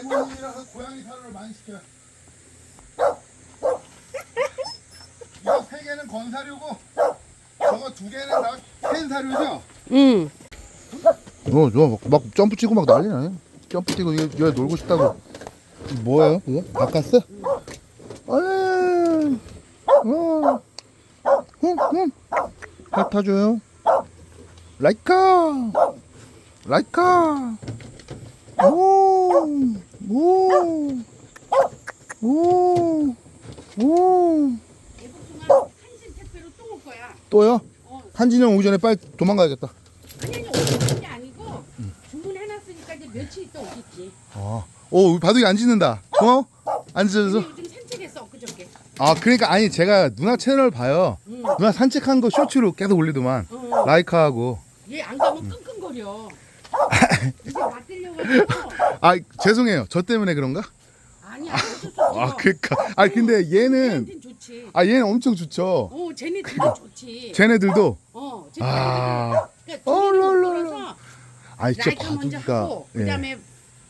대본이라서 고양이 사료를 많이 시켜. 이거 세 개는 건 사료고 저거 두 개는 나캔 사료죠? 응. 어, 저, 막, 막 점프 치고 막 난리 나네. 점프 뛰고 얘, 얘 놀고 싶다고. 뭐예요? 이거? 바꿨어? 얼른! 어. 응, 응. 핥아줘요. 라이카! 라이카! 오! 오! 오! 오! 한신 택배로 또 올 거야. 또요? 어. 한진영 오기 전에 빨리 도망가야겠다. 아니 아니 오는 게 아니고 주문해놨으니까 이제 며칠 있다 오겠지. 아, 오, 바둑이 안 짖는다. 어? 안 짖어서? 요즘 산책했어 엊그저께. 아 그러니까 아니 제가 누나 채널 봐요 응. 누나 산책한 거 쇼츠로 계속 올리더만 어. 라이카하고 얘 안 가면 끙끙거려. 아 죄송해요 저 때문에 그런가? 아니야. 아 그니까 아 근데 얘는 좋지. 아 얘는 엄청 좋죠 어 쟤네들도 좋지. 쟤네들도 어 쟤네들도. 아 그러니까 어, 진짜 라이카 먼저 하고 예. 그다음에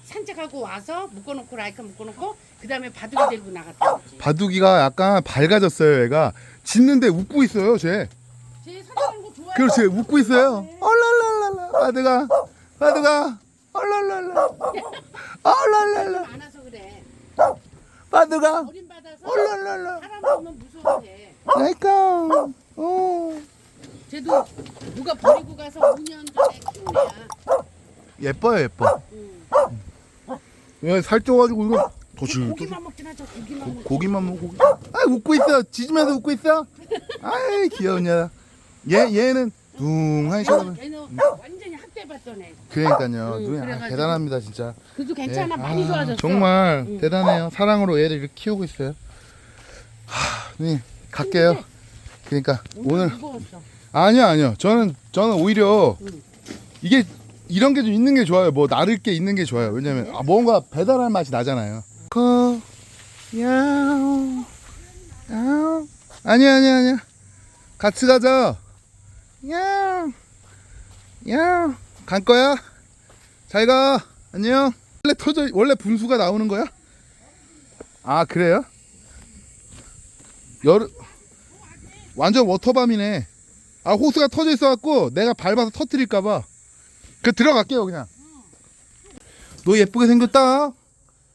산책하고 와서 묶어놓고 라이카 묶어놓고 그다음에 바둑이 데리고 나갔다 오지. 바둑이가 약간 밝아졌어요 얘가 짖는데 웃고 있어요 쟤 쟤 산책하는 거 좋아해. 그렇지 웃고 있어요 얼랄랄랄라 바둑아 바둑아 얼랄랄라 얼랄랄라 많아서 그래. 바둑아 얼랄랄라 사람 보면 무서워해. 라이카 어 쟤도 누가 버리고 가서 5년 전에 키운 애야. 예뻐요 예뻐 응. 얘 살쪄가지고 이거 고기만 먹진 않죠. 고기만 먹. 고기만 먹고 아 웃고 있어 짖으면서 웃고 있어 아이 귀여우냐 얘 얘는 둥하니 쳐다보 걔는 완전히 학대 받던 애. 그러니까요 응, 눈이 아, 그래가지고. 대단합니다 진짜 그래도 괜찮아. 예. 많이 아, 좋아졌어. 정말 응. 대단해요 사랑으로 애를 이렇게 키우고 있어요 하 누님 갈게요 그러니까 오늘 무거웠어. 아니요 아니요 저는 저는 오히려 응. 이게 이런 게 좀 있는 게 좋아요 뭐 나를 게 있는 게 좋아요 왜냐면 아, 뭔가 배달할 맛이 나잖아요 거 야옹 야옹 아니야 아니야 아니야 같이 가자 야옹 야옹 갈 거야? 잘 가. 안녕. 원래 터져 원래 분수가 나오는 거야? 아 그래요? 여름 완전 워터밤이네. 아 호스가 터져 있어갖고 내가 밟아서 터트릴까봐. 그 들어갈게요 그냥. 너 예쁘게 생겼다.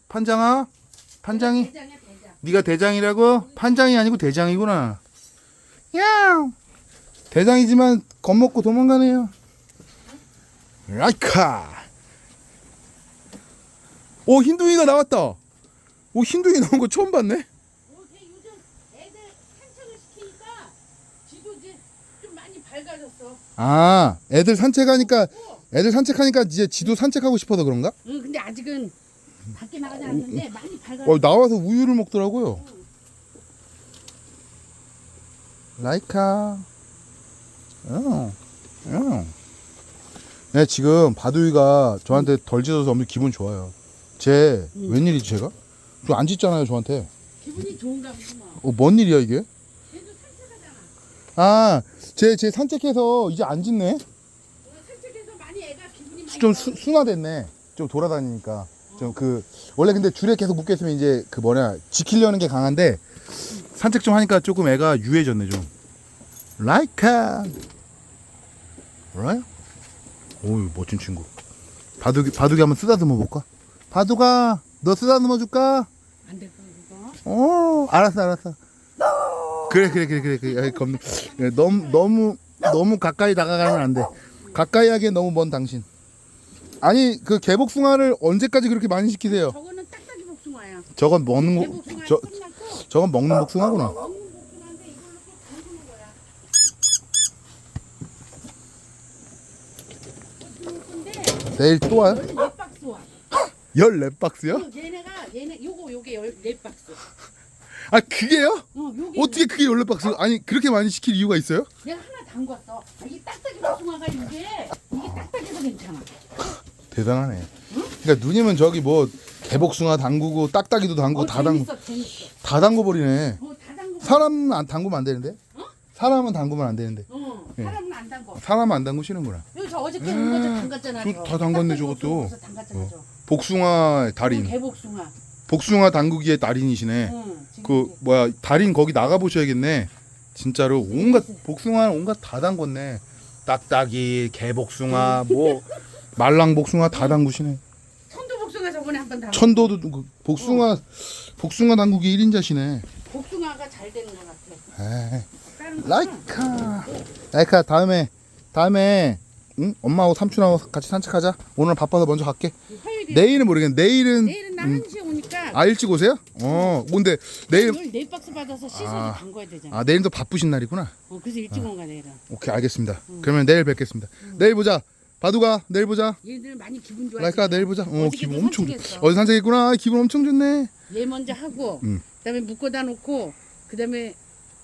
판장아. 판장이. 네가 대장이라고? 판장이 아니고 대장이구나. 야! 대장이지만 겁먹고 도망가네요 라이카 오 흰둥이가 나왔다 오 흰둥이 나온 거 처음 봤네 어, 걔 요즘 애들 산책을 시키니까 지도 이제 좀 많이 밝아졌어. 아 애들 산책하니까 애들 산책하니까 이제 지도 산책하고 싶어서 그런가? 응, 근데 아직은 밖에 나가지 않는데 많이 밝아졌어. 어, 나와서 우유를 먹더라고요. 라이카. 어. 어. 네, 지금 바두이가 저한테 덜 짖어서 엄청 기분 좋아요. 쟤 음. 웬일이지 제가? 좀 안 짖잖아요 저한테. 기분이 좋은가 보구만. 어, 뭔 일이야 이게? 걔도 산책하잖아. 아, 쟤, 쟤 산책해서 이제 안 짖네? 어, 산책해서 많이 애가 기분이 많이 좀. 수, 순화됐네. 좀 돌아다니니까. 좀 그, 원래 근데 줄에 계속 묶여 있으면 이제 그 뭐냐, 지키려는 게 강한데, 산책 좀 하니까 조금 애가 유해졌네, 좀. 라이카. 뭐라요? 오우, 멋진 친구. 바둑이, 바둑이 한번 쓰다듬어 볼까? 바둑아, 너 쓰다듬어 줄까? 안 될까 그거? 어, 알았어, 알았어. 그래, 그래, 그래, 그래, 그래. 아이, 겁나. 예, 너무, 너무, 너무 가까이 다가가면 안 돼. 가까이 하기엔 너무 먼 당신. 아니, 그 개복숭아를 언제까지 그렇게 많이 시키세요? 저거는 딱딱이 복숭아야. 저건 먹는 거, 저, 저건 먹는 복숭아구나. 먹는 복숭아인데 이걸로 또 담그는 거야. 어, 근데 내일 또 와요? 열네 박스 와. 14박스요? 어, 얘네가 얘네 요거 요게 열네 박스. 아, 그게요? 어, 요게 어떻게 그게 14박스? 아니, 그렇게 많이 시킬 이유가 있어요? 내가 하나 담궜어. 아, 이 딱딱이 복숭아가 이게 이게 딱딱해서 괜찮아. 대단하네. 그러니까 누님은 저기 뭐, 개복숭아 담그고, 딱딱이도 담그고, 어, 다 담고, 재밌어, 재밌어. 다 담궈버리네. 어, 사람은 안 담그면 안 되는데? 사람은 담그면 안 되는데. 어, 예. 사람은 안 담궈. 사람은 안 담그시는구나. 여기 저 어저께 온 거 저 담갔잖아. 저 다 담갔네, 저것도. 담갔잖아 저. 복숭아 달인. 개복숭아. 복숭아 담그기의 달인이시네. 응. 지금 그 뭐야 달인 거기 나가 보셔야겠네. 진짜로 온갖 복숭아 온갖 다 담궜네. 딱딱이, 개복숭아, 뭐 말랑 복숭아 다 담그시네. 천도 복숭아 저번에 한 번 담. 천도도 그 복숭아 복숭아 담그기 1인자시네. 복숭아가 잘 되는 것 같아. 에이. 라이카. 라이카 다음에 다음에 응? 엄마하고 삼촌하고 같이 산책하자. 오늘 바빠서 먼저 갈게. 화요일에 내일은 모르겠네. 내일은 내일은 나 음, 1시에 오니까. 아 일찍 오세요? 어 근데 내일 오늘 네 박스 받아서 씻어서 아. 담궈야 되잖아. 아 내일은 또 바쁘신 날이구나. 어, 그래서 일찍 온 거야 내일은. 오케이 알겠습니다. 그러면 내일 뵙겠습니다. 내일 보자. 바두가 내일 보자. 얘들 많이 기분 좋아. 라이카 내일 보자. 어 어저께도 기분 엄청 좋 산책했어. 어디 산책했구나. 기분 엄청 좋네. 얘 먼저 하고 음. 그다음에 묶어다 놓고 그다음에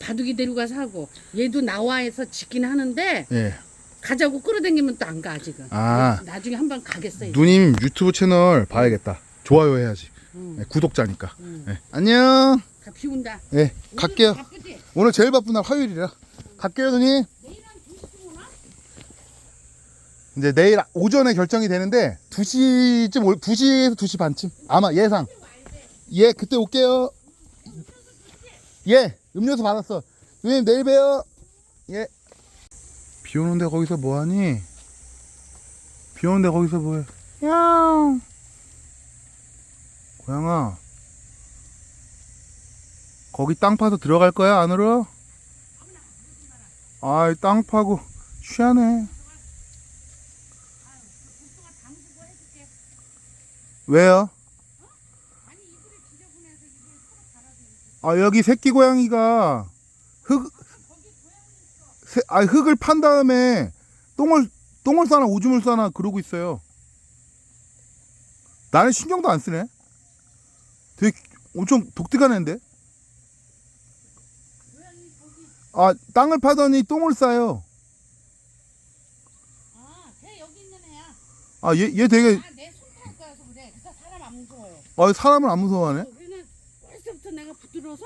바둑이 데리고 가서 하고 얘도 나와서 짓긴 하는데 예 가자고 끌어당기면 또 안 가 아직은. 아. 나중에 한 번 가겠어. 얘. 누님 유튜브 채널 봐야겠다 좋아요 해야지 응. 예, 구독자니까 응. 예. 안녕 가 비운다. 예 갈게요 바쁘지? 오늘 제일 바쁜 날 화요일이라 갈게요 누님 내일 한 2시쯤 오나? 이제 내일 오전에 결정이 되는데 2시쯤 올 2시에서 2시 반쯤 아마 예상 예 그때 올게요 예 음료수 받았어. 누님 내일 봬요. 예 비 오는데 거기서 뭐하니? 비 오는데 거기서 뭐해? 야 고양아. 거기 땅 파서 들어갈 거야 안으로? 아이 땅 파고 쉬하네. 왜요? 아 여기 새끼 고양이가 흙, 새, 아 흙을 판 다음에 똥을 똥을 싸나 오줌을 싸나 그러고 있어요. 나는 신경도 안 쓰네. 되게 엄청 독특한 애인데. 아 땅을 파더니 똥을 싸요. 아, 걔 여기 있는 애야. 아얘얘 되게 아. 아 사람을 안 무서워하네. 붙들어서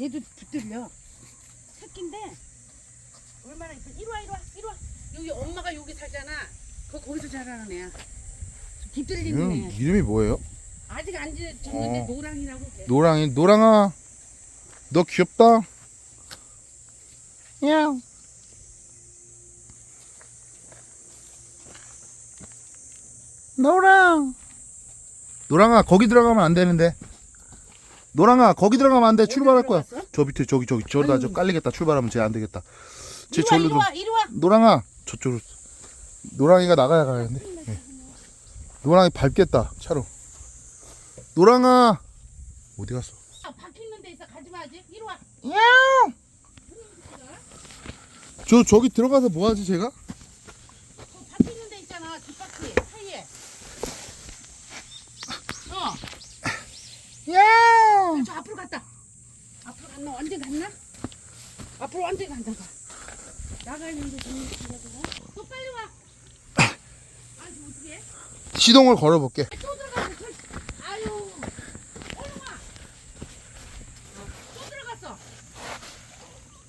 얘도 붙들려. 새끼인데 얼마나 이쁜. 이리 와, 이리 와, 이리 와. 여기 엄마가 여기 살잖아. 거 거기서 자라는 애야. 붙들리는 이름, 애. 이름이 뭐예요? 아직 안 졌는데 어. 노랑이라고. 걔. 노랑이 노랑아 너 귀엽다 야 노랑 노랑아 거기 들어가면 안 되는데 노랑아 거기 들어가면 안 돼 출발할 거야? 저 밑에 저기 저기 저기다 저. 깔리겠다 출발하면 쟤 안 되겠다 쟤 이리 와, 이리 좀 와, 이리 와. 노랑아 저쪽으로 노랑이가 나가야 가는데 예. 노랑이 밟겠다 차로 노랑아 어디 갔어 아, 박히는 데 있어. 가지 마, 아직. 이리 와. 저 저기 들어가서 뭐 하지 제가? 저 박히는 데 있잖아. 뒷바퀴 사이에. 어. 야! 저 앞으로 갔다. 앞으로 갔나? 언제 갔나? 앞으로 언제 간다? 나가는데 좀너 빨리 와. 아니 어떻게 해? 시동을 걸어볼게. 또 들어갔어. 저- 아유. 얼른 와. 또 들어갔어.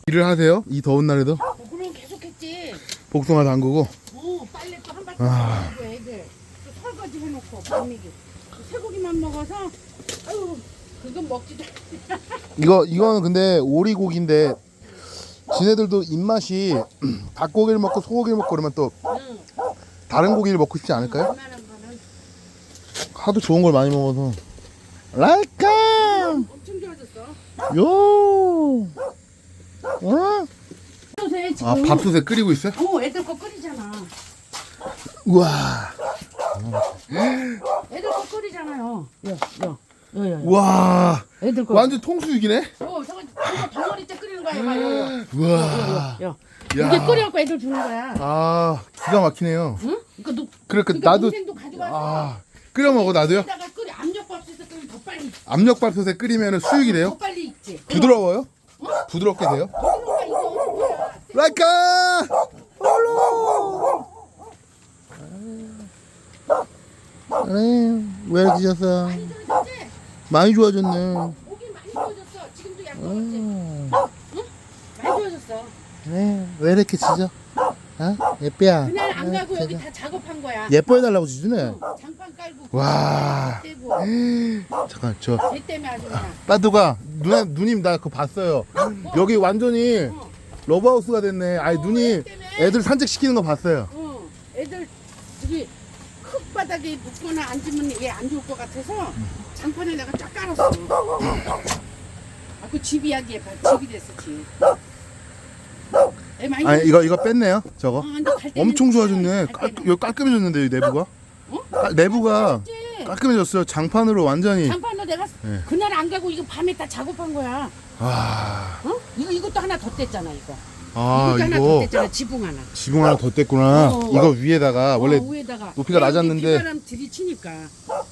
일을 하세요? 이 더운 날에도 어, 그럼 계속했지. 복숭아 담그고. 어, 빨래 또한 바퀴 아. 고 애들 또 설거지 해놓고 밤미기 쇠고기만 먹어서 아유 그건 먹지도 이거 이거는 근데 오리고기인데 지네들도 입맛이 닭고기를 먹고 소고기를 먹고 그러면 또 응. 다른 고기를 먹고 싶지 않을까요? 하도 좋은 걸 많이 먹어서. 라이카! 엄청 좋아졌어 요! 어? 요새 지금 아 밥솥에 끓이고 있어요? 어 애들 거 끓이잖아 우와! 애들 거 끓이잖아요 야 야 야야 우와! 애들 거 완전 통수육이네? 어 저거 저거 덩어리 때 끓이는 거야 봐 요, 우와! 야, 야. 이게 끓여갖고 애들 주는 거야 아 기가 막히네요. 응? 그러니까 너 그래 그 그러니까 나도 동생도 가져가서 아 끓여 먹어 나도요? 끓여 압력밥솥에 끓이면 더 빨리 압력밥솥에 끓이면 수육이 돼요? 더 빨리 익지 부드러워요? 부드럽게 돼요? 이거 라이카! 홀로! 그래 왜 이렇게 졌어? 많이 좋아졌네. 목이 많이 좋아졌어. 지금도 약간 음. 많이 좋아졌어. 네, 왜 이렇게 짖어? 어? 예삐야. 그날 안 어, 가고 여기 다 작업한 거야. 예뻐해달라고 짖으네. 장판 깔고 와. 떼고 잠깐 저 쟤 때문에 아주 그냥. 빠두가 누나 누님 나 그거 봤어요. 여기 완전히 러브하우스가 됐네. 아니 누님 애들 산책 시키는 거 봤어요. 어, 애들 저기 흙바닥에 눕거나 앉으면 얘 안 좋을 것 같아서 장판을 내가 쫙 깔았어. 아, 그 집 이야기해 봐. 집이 됐어, 집. 애 많이 아니 이거 이거 뺐네요. 저거. 어, 근데 갈 때는 엄청 좋아졌네. 갈 깔, 때는. 여기 깔끔해졌는데 이 내부가. 어? 아, 내부가 그치? 깔끔해졌어요. 장판으로 완전히. 장판도 내가 네. 그날 안 가고 이거 밤에 다 작업한 거야. 아, 어? 이거 이것도 하나 더 뗐잖아 이거. 아 이것도 하나 더 이거 뗐잖아 지붕 하나. 지붕 하나 더 뗐구나. 어. 이거 위에다가 원래 어, 위에다가 높이가 낮았는데. 비바람 들이치니까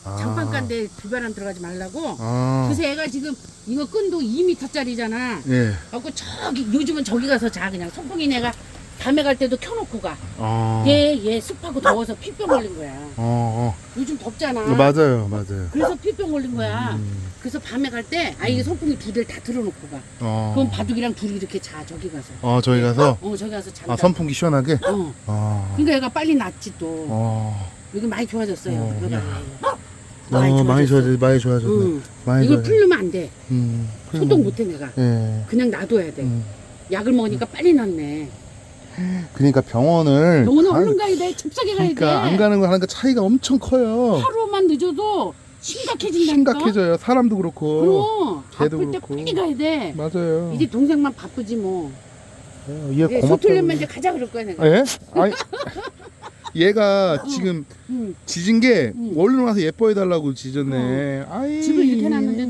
아. 장판 깐데 비바람 들어가지 말라고. 아, 그래서 애가 지금 이거 끈도 2m짜리잖아. 예. 갖고 저기 요즘은 저기 가서 자 그냥 선풍기 내가 밤에 갈 때도 켜놓고 가. 어. 얘얘 습하고 더워서 피병 걸린 거야. 어, 요즘 덥잖아. 어. 맞아요, 맞아요. 그래서 피병 걸린 거야. 음. 그래서 밤에 갈 때 아 이게 선풍기 두 대를 다 틀어놓고 가. 어. 그럼 바둑이랑 둘이 이렇게 자 저기 가서. 어, 저희 가서 어 저기 가서 잔다. 아, 선풍기 시원하게. 어. 어. 그러니까 얘가 빨리 낫지 또. 어. 여기 많이 좋아졌어요. 어, 여기가. 어, 많이. 좋아졌, 많이 좋아졌네. 응. 많이 이걸 좋아졌. 풀르면 안 돼. 음. 소독 못해 내가. 예. 그냥 놔둬야 돼. 음. 약을 먹으니까 빨리 낫네. 그러니까 병원을 너는 가- 얼른 가야 돼. 잽싸게 가야 돼. 그러니까 안 가는 거 하니까 차이가 엄청 커요. 하루만 늦어도 심각해진다니까. 심각해져요. 사람도 그렇고. 그럼 걔도 아플 때 그렇고. 빨리 가야 돼. 맞아요. 이제 동생만 바쁘지 뭐. 어, 얘 예, 고맙다고. 소틀려면 이제 가자 그럴 거야 내가. 예? 아니 얘가 지금 응. 짖은 게 응. 얼른 와서 예뻐해 달라고 짖었네. 아이. 집을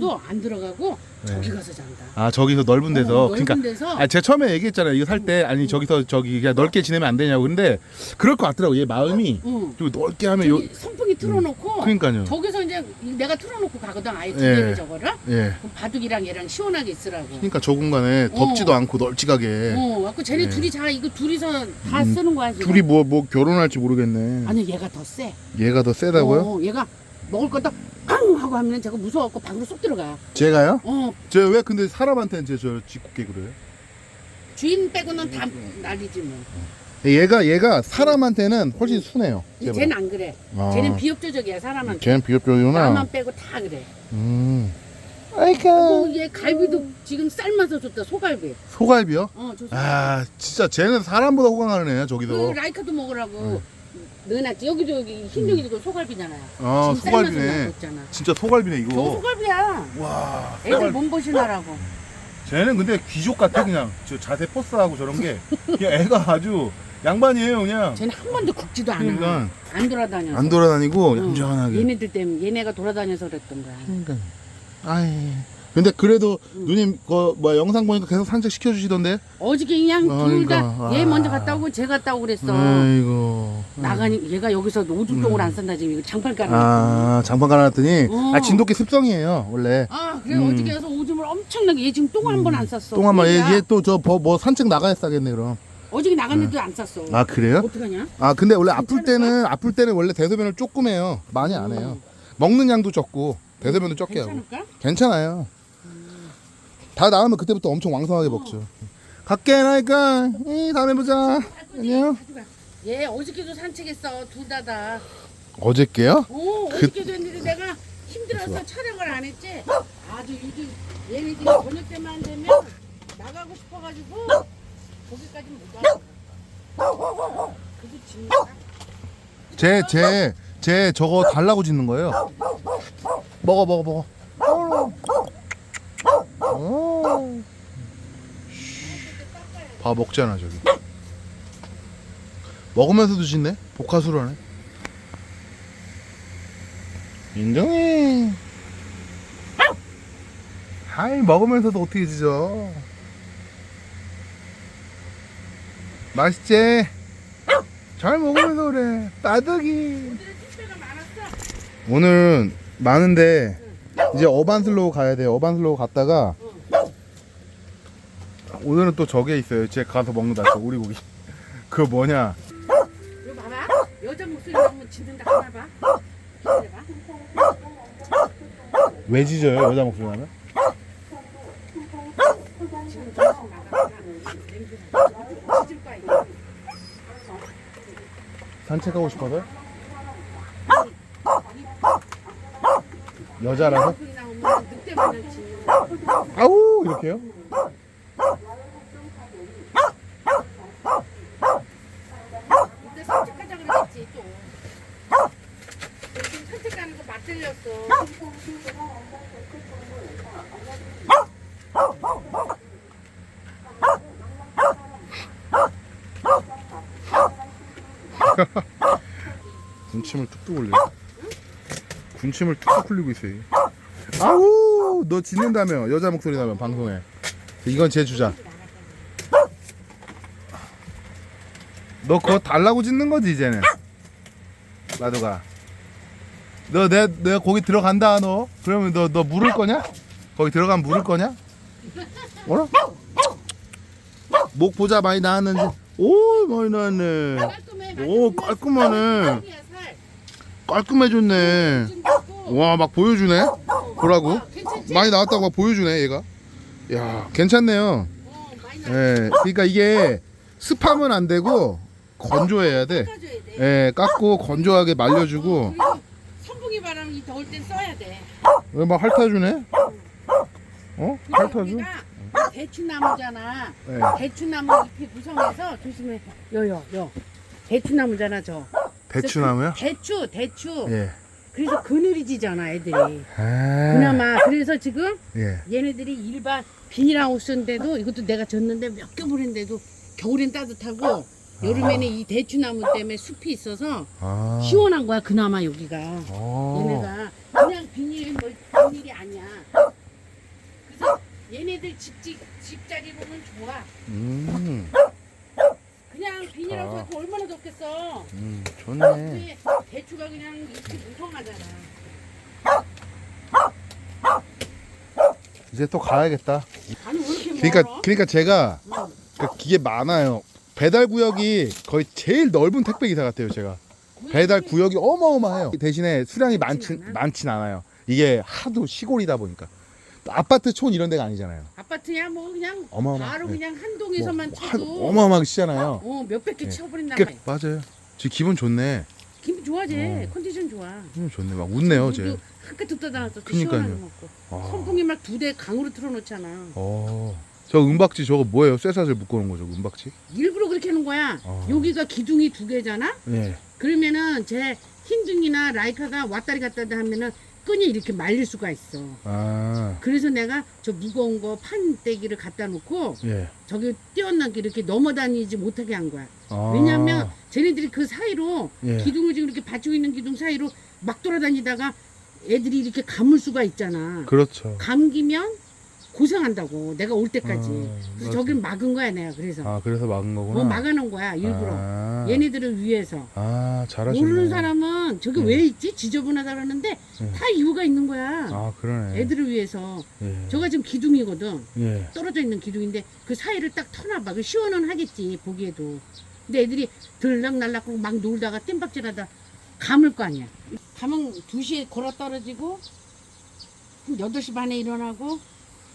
해놨는데도 안 들어가고 네. 저기 가서 잔다. 아 저기서 넓은 데서 어, 그러니까 넓은 데서 아 제가 처음에 얘기했잖아요. 이거 살 때 아니 저기서 저기 그냥 넓게 지내면 안 되냐고. 근데 그럴 것 같더라고. 얘 마음이 응. 좀 넓게 하면 요 저기 선풍기 틀어놓고 그러니까요. 저기서 이제 내가 틀어놓고 가거든 아예 두 예. 개를 저거를 예. 그럼 바둑이랑 얘랑 시원하게 있으라고. 그러니까 저 공간에 덥지도 어. 않고 널찍하게 어, 갖고 쟤네 예. 둘이 자 이거 둘이서 다 음, 쓰는 거야 지금. 둘이 뭐 뭐 결혼할지 모르겠네. 아니 얘가 더 세. 얘가 더 세다고요? 어, 얘가 먹을 거딱 팡 하고 하면 제가 무서워갖고 방으로 쏙 들어가. 제가요? 어, 저왜 근데 사람한테는 제저 짓궂게 그래요? 주인 빼고는 다 난리지 뭐. 얘가 얘가 사람한테는 훨씬 순해요. 근데 쟤는 안 그래. 아. 쟤는 비협조적이야 사람한테. 쟤는 비협조구나. 나만 빼고 다 그래. 음. 아이까. 뭐얘 갈비도 지금 삶아서 줬다 소갈비. 소갈비요? 어, 줬어. 아 진짜 쟤는 사람보다 호강하는 애야 그. 라이카도 먹으라고 넣어놨지. 여기도 여기 흰둥이도 그 소갈비잖아요. 아 지금 삶아서 소갈비네. 진짜 소갈비네 저 이거. 소갈비야. 와. 애들 소갈비. 몸보신하라고. 쟤는 근데 귀족 같아 그냥. 저 자세 포스하고 저런 게. 그냥 애가 아주 양반이에요 그냥. 쟤는 한 번도 않아. 그러니까 안 돌아다녀서. 안 돌아다니고 응. 얌전하게. 얘네들 때문에 얘네가 돌아다녀서 그랬던 거야. 그러니까. 아이. 근데 그래도 응. 누님 그뭐 영상 보니까 계속 산책 시켜 주시던데. 어저께 그냥 둘다 그러니까. 얘 아. 먼저 갔다 오고 쟤 갔다 오고 그랬어. 아이고. 나가니 얘가 여기서 오줌통을 안 싼다 지금 이거 장판 깔아. 아 장판 깔아놨더니 어. 아 진돗개 습성이에요 원래. 아 그래 음. 어저께 가서 오줌을 엄청나게 얘 지금 똥한번 안 쌌어. 똥 한번 그러니까 얘또 저 뭐 산책 나가야 싸겠네 그럼. 어저께 나갔는데도 안 쌌어. 아 그래요? 어떡하냐? 아 근데 원래 아플? 때는 아플 때는 원래 대소변을 조금 해요. 많이 안 해요. 먹는 양도 적고 대소변도 적게 하고. 괜찮을까? 괜찮아요. 다 나으면 그때부터 엄청 왕성하게 먹죠. 갈게 나니까 이 다음에 보자. 안녕. 얘 어저께도 산책했어 둘 다다. 어저께요? 어 그- 어저께도 했는데 내가 힘들어서 촬영을 안 했지. 아주 요즘 얘네들이 저녁 때만 되면 나가고 싶어가지고 거기까지 못 가. 그게 진짜. 제 제 제 저거 달라고 짓는 거예요. 먹어 먹어 먹어. 어. 봐 먹잖아 저기. 먹으면서도 짓네. 복화수로 하네. 인정해. 아이 먹으면서도 어떻게 짖어? 맛있지? 잘 먹으면서 그래. 따득이. 오늘 많은데 이제 어반슬로우 가야 돼요. 어반슬로우 갔다가 오늘은 또 저게 있어요. 제 가서 먹는다. 저 오리 고기. 그 뭐냐? 이거 봐봐. 여자 목소리 나오면 짖는다 하나 봐. 기다려봐. 왜 짖어요? 여자 목소리 나면? 지금 정신 나가잖아. 냄새 나. 짖을 거야 이거. 산책하고 싶어서? 여자라서? 소리 나오면 늑대 마냥 짖는 거야. 아우 이렇게요? 늑대 산책하자 그랬지 또. 지금 산책 맞들렸어. 군침을 뚝뚝 흘려. 군침을 뚝뚝 흘리고 있어요. 아우 너 짖는다며 여자 목소리 나면 방송에. 이건 제 주자. 너 그거 달라고 짖는 거지 이제는. 나도가. 너 내 내가 거기 들어간다 너. 그러면 너 너 물을 거냐? 거기 들어가면 물을 거냐? 뭐라? 목 보자 많이 나왔는지. 오 많이 나왔네. 깔끔해. 오, 깔끔하네. 깔끔해졌네. 좀 있고. 와 막 보여주네. 보라고. 많이 나왔다고 막 보여주네 얘가. 야 괜찮네요. 예, 그러니까 이게 습하면 안 되고 건조해야 돼. 예, 깎고 건조하게 어, 말려주고. 바람 이 더울 땐 써야 돼. 왜막 핥아주네? 어? 여기가 대추나무잖아. 예. 대추나무 잎이 구성해서 조심해. 여여 여. 대추나무잖아 저. 대추나무요? 대추 대추. 예. 그래서 그늘이 지잖아 애들이. 아, 그나마 그래서 지금 예. 얘네들이 일반 비닐하우스인데도 이것도 내가 졌는데 몇 개월인데도 겨울엔 따뜻하고 여름에는 이 대추나무 때문에 숲이 있어서 아. 시원한 거야 그나마 여기가. 어. 얘네가 그냥 비닐 뭐 비닐이 아니야. 그래서 얘네들 집집 집자리 보면 좋아. 음, 그냥 비닐하우스 아. 갖고 얼마나 덥겠어. 음, 좋네. 근데 대추가 그냥 이렇게 무성하잖아. 이제 또 가야겠다. 아니 왜 이렇게 그러니까 멀어? 그러니까 제가 응. 그 이게 많아요. 배달 구역이 거의 제일 넓은 택배 기사 같아요, 제가. 배달 구역이 어마어마해요. 대신에 수량이 많진 많진 않아? 많진 않아요. 이게 하도 시골이다 보니까 또 아파트 촌 이런 데가 아니잖아요. 아파트야 뭐 그냥 어마어마. 바로 네. 그냥 한 동에서만 뭐 한- 쳐도 어마어마하게 치잖아요. 어 몇백 개 네. 치워버린단 그, 말이야. 맞아요. 지금 기분 좋네. 기분 좋아지 어. 컨디션 좋아. 기분 좋네. 막 웃네요, 제. 한끗 듣다 나왔어. 그니까요. 먹고. 아. 선풍기 막 두 대 강으로 틀어놓잖아. 어. 저 은박지 저거 뭐예요? 쇠사슬 묶어놓은 거죠, 은박지? 일부러 그렇게 하는 거야. 아. 여기가 기둥이 두 개잖아. 예. 그러면은 제 흰둥이나 라이카가 왔다리 갔다리 하면은 끈이 이렇게 말릴 수가 있어. 아, 그래서 내가 저 무거운 거 판때기를 갖다 놓고 예. 저기 뛰어나게 이렇게 넘어다니지 못하게 한 거야. 아. 왜냐면 쟤네들이 그 사이로 예. 기둥을 지금 이렇게 받치고 있는 기둥 사이로 막 돌아다니다가 애들이 이렇게 감을 수가 있잖아. 그렇죠. 감기면 고생한다고 내가 올 때까지. 아, 그래서 맞아. 저길 막은 거야 내가 그래서. 아, 그래서 막은 거구나. 뭐 막아놓은 거야 일부러. 아. 얘네들을 위해서. 아, 잘하시네. 모르는 사람은 저게 예. 왜 있지? 지저분하다 그러는데 예. 다 이유가 있는 거야. 아, 그러네. 애들을 위해서. 예. 저가 지금 기둥이거든. 예. 떨어져 있는 기둥인데 그 사이를 딱 터놔봐. 그 시원은 하겠지 보기에도. 근데 애들이 들락날락 막 놀다가 땜박질하다 감을 거 아니야. 감은 2시에 걸어 떨어지고 8시 반에 일어나고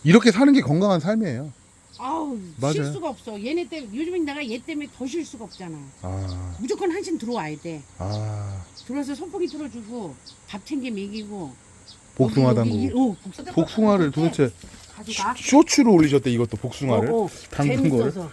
이렇게 사는 게 건강한 삶이에요. 아우 맞아요. 쉴 수가 없어. 얘네 때문에 요즘엔 내가 얘 때문에 더쉴 수가 없잖아. 아, 무조건 한신 들어와야 돼. 아, 들어와서 선풍기 틀어주고 밥 챙겨 먹이고 복숭아 여기, 어, 복숭아. 복숭아를 도대체 가져가. 쇼츠로 올리셨대 이것도 복숭아를. 어, 어, 담근 거를? 재밌어서.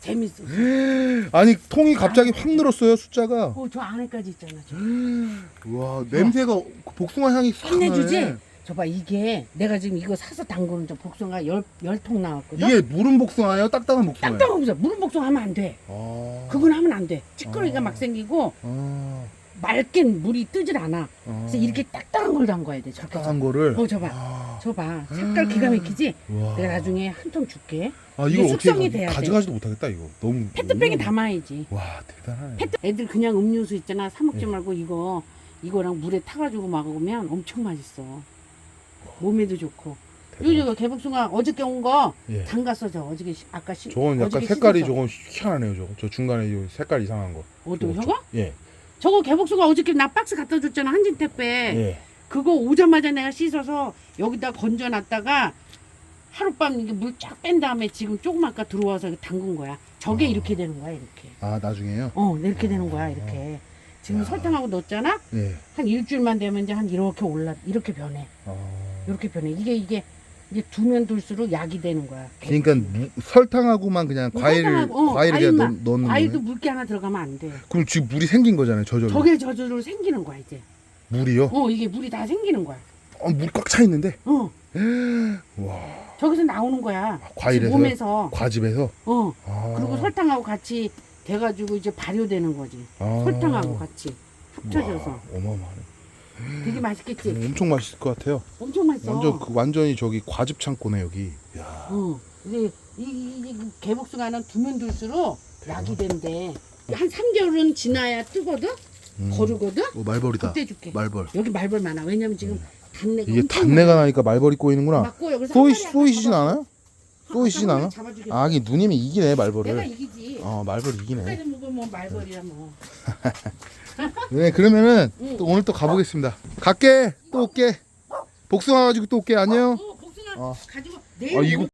재밌어. 아니 통이 갑자기 확 늘었어요 숫자가. 어, 저 안에까지 있잖아. 저. 와 냄새가 복숭아 향이 싹 끝내주지? 저봐 이게 내가 지금 이거 사서 담그는 저 복숭아 열 열통 나왔거든. 이게 무른 복숭아예요? 딱딱한 복숭아예요? 딱딱한 거죠. 무른 복숭아 하면 안 돼. 아, 그건 하면 안 돼. 찌꺼기가 아. 막 생기고 아, 맑긴 물이 뜨질 않아. 아. 그래서 이렇게 딱딱한 걸 담궈야 돼. 저렇게. 딱딱한 거를. 어, 저봐. 아, 저봐. 색깔 기가 막히지? 와. 내가 나중에 한 통 줄게. 아 이거 어떻게 숙성이 가- 돼야 돼. 가져가지도 못하겠다 이거. 너무. 페트병에 담아야지. 와 대단하네. 페트 애들 그냥 음료수 있잖아. 사 먹지 예. 말고 이거 이거랑 물에 타가지고 먹으면 엄청 맛있어. 몸에도 좋고. 요즘 개복숭아 어저께 온 거 예. 담갔어 저 어저께 시- 아까 시, 저건 약간 어저께 색깔이 씻었어. 희한하네요 저거. 저 중간에 이 색깔 이상한 거. 어디 저거, 저거? 예. 저거 개복숭아 어저께 나 박스 갖다 줬잖아 한진 택배. 예. 그거 오자마자 내가 씻어서 여기다 건져놨다가 하룻밤 이게 물 쫙 뺀 다음에 지금 조그맣게 들어와서 이렇게 담근 거야. 저게 이렇게 되는 거야 이렇게. 아 나중에요? 어 이렇게 되는 거야 이렇게. 지금 설탕하고 넣었잖아. 네. 한 일주일만 되면 이제 한 이렇게 올라 이렇게 변해. 어... 이렇게 변해. 이게 이게 이제 두면 둘수록 약이 되는 거야. 그러니까 무- 설탕하고만 그냥 과일 설탕하고, 어, 과일을 그냥 과일만. 넣, 넣는 과일도 거예요? 물기 하나 들어가면 안 돼. 그럼 지금 물이 생긴 거잖아요 저절로. 저게 저절로 생기는 거야 이제. 물이요? 어 이게 물이 다 생기는 거야. 어, 물이 꽉차 있는데. 어 와 저기서 나오는 거야. 과일에서요? 몸에서. 과즙에서. 어 아. 그리고 설탕하고 같이 돼가지고 이제 발효되는 거지. 아. 설탕하고 같이 와, 어마어마하네. 되게 맛있겠지. 엄청 맛있을 것 같아요. 엄청 맛있어. 완전 그 완전히 저기 과즙 창고네 여기. 야. 어 이제 이, 이, 이 개복숭아는 두면 둘수록 약이 된대. 한 3개월은 지나야 뜨거든. 음. 거르거든. 어, 말벌이다. 그때 줄게. 말벌. 여기 말벌 많아. 왜냐면 지금 단내가 이게 엄청 단내가 많아. 나니까 말벌이 꼬이는구나. 맞고 여기서 쏘이 한 마리 쏘이시진 아까 않아요? 않아? 잡아주겠어. 아, 이게 누님이 이기네 내가 말벌을. 이기지. 어, 말벌 이기네. 뭐 말벌이야 뭐. 네, 그러면은 응. 또 오늘 또 가보겠습니다. 갈게. 또 올게. 복숭아 가지고 또 올게. 안녕. 어 복숭아 어. 가지고 내일 아, 이거 올